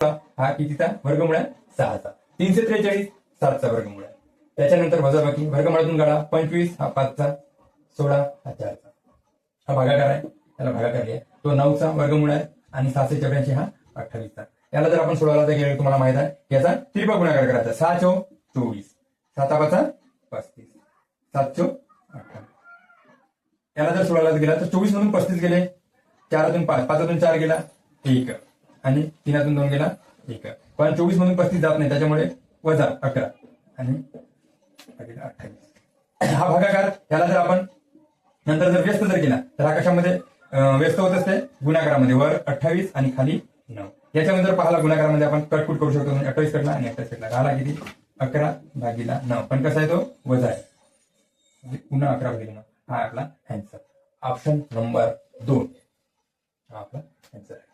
हा कितीचा? वर्गमुळा आहे सहाचा. तीनशे त्रेचाळीस सातचा वर्गमुळा आहे त्याच्यानंतर वजाबाकी वर्गमुळातून काढा पंचवीस हा पाचचा सोळा हा चारचा. हा भागाकार आहे. त्याला भागाकार लिहा तो नऊचा वर्गमुळा आहे आणि सहाशे चौऱ्याऐंशी हा अठ्ठावीसचा. याला जर आपण सोळाला जर गेलो तुम्हाला माहीत आहे याचा त्रिपा गुणाकार करायचा. सहा चौ चोवीस. साता पाचा पस्तीस. सात चौ अठ्ठावीस. याला जर सोळाला गेला तर चोवीस मधून पस्तीस गेले. चारातून पाच. पाचातून चार गेला. एक. आणि तीनातून दोन गेला एक. पण चोवीस मधून पस्तीस जात नाही त्याच्यामुळे वजा अकरा. आणि अठ्ठावीस. हा भागाकार याला जर आपण नंतर जर व्यस्त जर केला तर हा कशामध्ये? व्यस्त होत असते गुणाकारामध्ये. वर अठ्ठावीस आणि खाली नऊ. याच्यानंतर पाहिला गुणाकारामध्ये आपण कटकुट करू शकतो. अठ्ठावीस कटला आणि अठ्ठावीस कटला. राहिला किती? अकरा भागीला नऊ. पण कसा आहे तो वजा आहे. म्हणजे पुन्हा अकरा भागीला नऊ. हा आपला अँसर ऑप्शन नंबर दोन. हा आपला अँसर आहे.